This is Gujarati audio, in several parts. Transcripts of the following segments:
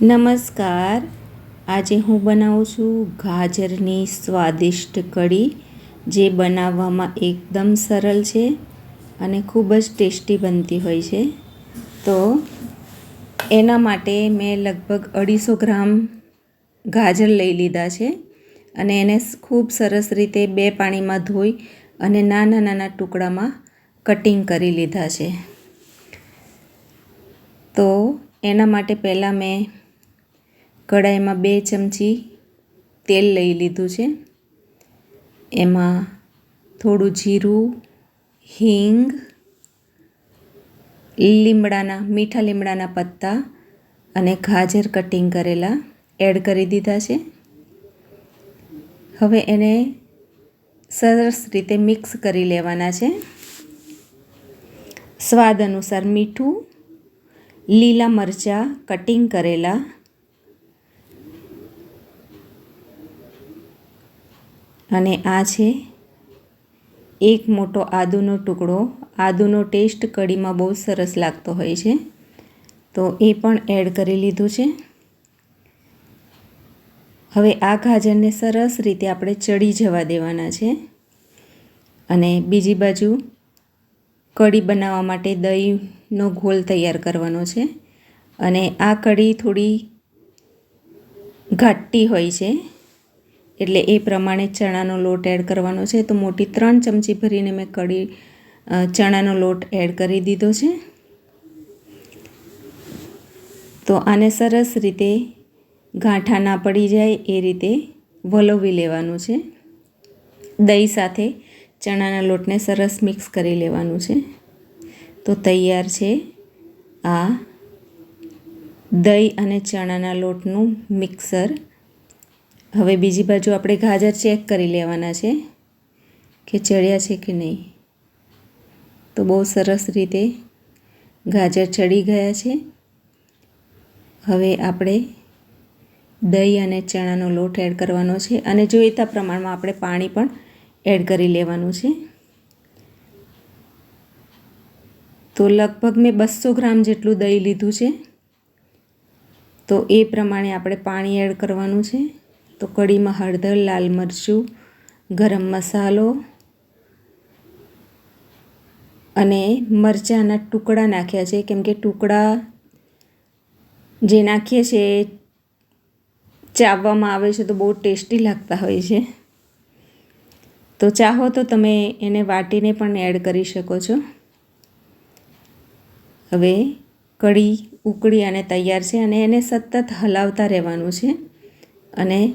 નમસ્કાર. આજે હું બનાવું છું ગાજરની સ્વાદિષ્ટ કઢી, જે બનાવવામાં એકદમ સરળ છે અને ખૂબ જ ટેસ્ટી બનતી હોય છે. તો એના માટે મેં લગભગ અઢીસો ગ્રામ ગાજર લઈ લીધા છે અને એને ખૂબ સરસ રીતે બે પાણીમાં ધોઈ અને નાના નાના ટુકડામાં કટિંગ કરી લીધા છે. તો એના માટે પહેલાં મેં કડાઈમાં બે ચમચી તેલ લઈ લીધું છે. એમાં થોડું જીરું, હિંગ, લીમડાના, મીઠા લીમડાના પત્તા અને ગાજર કટિંગ કરેલા એડ કરી દીધા છે. હવે એને સરસ રીતે મિક્સ કરી લેવાના છે. સ્વાદ અનુસાર મીઠું, લીલા મરચાં કટિંગ કરેલા અને આ છે એક મોટો આદુનો ટુકડો. આદુનો ટેસ્ટ કઢીમાં બહુ સરસ લાગતો હોય છે. તો એ પણ એડ કરી લીધું છે. હવે આ ગાજરને સરસ રીતે આપણે ચડી જવા દેવાના છે. અને બીજી બાજુ કઢી બનાવવા માટે દહીંનો ઘોલ તૈયાર કરવાનો છે. અને આ કઢી થોડી ઘાટી હોય છે. એટલે એ પ્રમાણે ચણાનો લોટ એડ કરવાનો છે. તો મોટી ત્રણ ચમચી ભરીને મેં કઢી ચણાનો લોટ એડ કરી દીધો છે. તો આને સરસ રીતે ગાંઠા ના પડી જાય એ રીતે વલોવી લેવાનું છે. દહીં સાથે ચણાના લોટને સરસ મિક્સ કરી લેવાનું છે. તો તૈયાર છે આ દહીં અને ચણાના લોટનું મિક્સર. હવે બીજી બાજુ આપણે ગાજર ચેક કરી લેવાના છે કે ચડ્યા છે કે નહીં. તો બહુ સરસ રીતે ગાજર ચડી ગયા છે. હવે આપણે દહીં અને ચણાનો લોટ એડ કરવાનો છે અને જોઈતા પ્રમાણમાં આપણે પાણી પણ એડ કરી લેવાનું છે. તો લગભગ મેં બસો ગ્રામ જેટલું દહીં લીધું છે. તો એ પ્રમાણે આપણે પાણી એડ કરવાનું છે. તો કઢીમાં હળદર, લાલ મરચું, ગરમ મસાલો અને મરચાંના ટુકડા નાખ્યા છે. કેમ કે ટુકડા જે નાખીએ છીએ ચાવવામાં આવે છે તો બહુ ટેસ્ટી લાગતા હોય છે. તો ચાહો તો તમે એને વાટીને પણ એડ કરી શકો છો. હવે કઢી ઉકળી અને તૈયાર છે અને એને સતત હલાવતા રહેવાનું છે. અને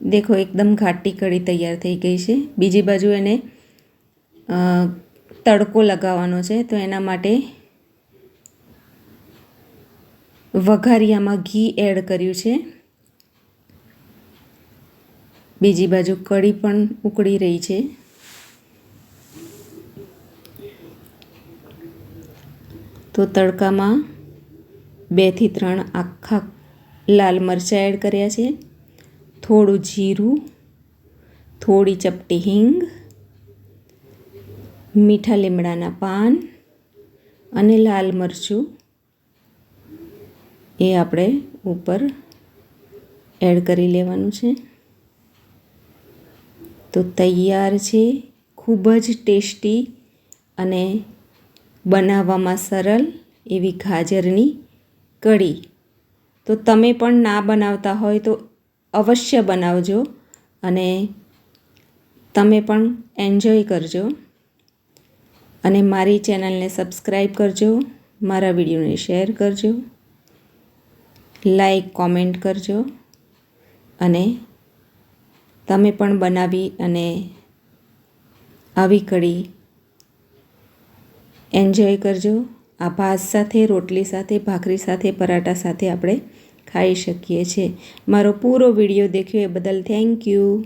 દેખો, એકદમ ઘાટી કઢી તૈયાર થઈ ગઈ છે. બીજી બાજુ એને તડકો લગાવવાનો છે, તો એના માટે વઘારિયામાં ઘી એડ કર્યું છે. બીજી બાજુ કઢી પણ ઉકળી રહી છે. તો તડકામાં બેથી ત્રણ આખા લાલ મરચાં એડ કર્યા છે. થોડું જીરું, થોડી ચપટી હિંગ, મીઠા લીમડાના પાન અને લાલ મરચું. એ આપણે ઉપર એડ કરી લેવાનું છે. તો તૈયાર છે, ખૂબ જ ટેસ્ટી અને બનાવવામાં સરળ એવી ગાજરની કઢી. તો તમે પણ ના બનાવતા હોય તો અવશ્ય બનાવજો અને તમે પણ એન્જોય કરજો. અને મારી ચેનલને સબસ્ક્રાઈબ કરજો, મારા વિડીયોને શેર કરજો, લાઈક, કોમેન્ટ કરજો અને તમે પણ બનાવી અને આવી કડી એન્જોય કરજો. આ ભાત સાથે, રોટલી સાથે, ભાખરી સાથે, પરાઠા સાથે આપણે ખાઈ શકીએ છીએ. મારો પૂરો વીડિયો દેખ્યો એ બદલ થેન્ક યુ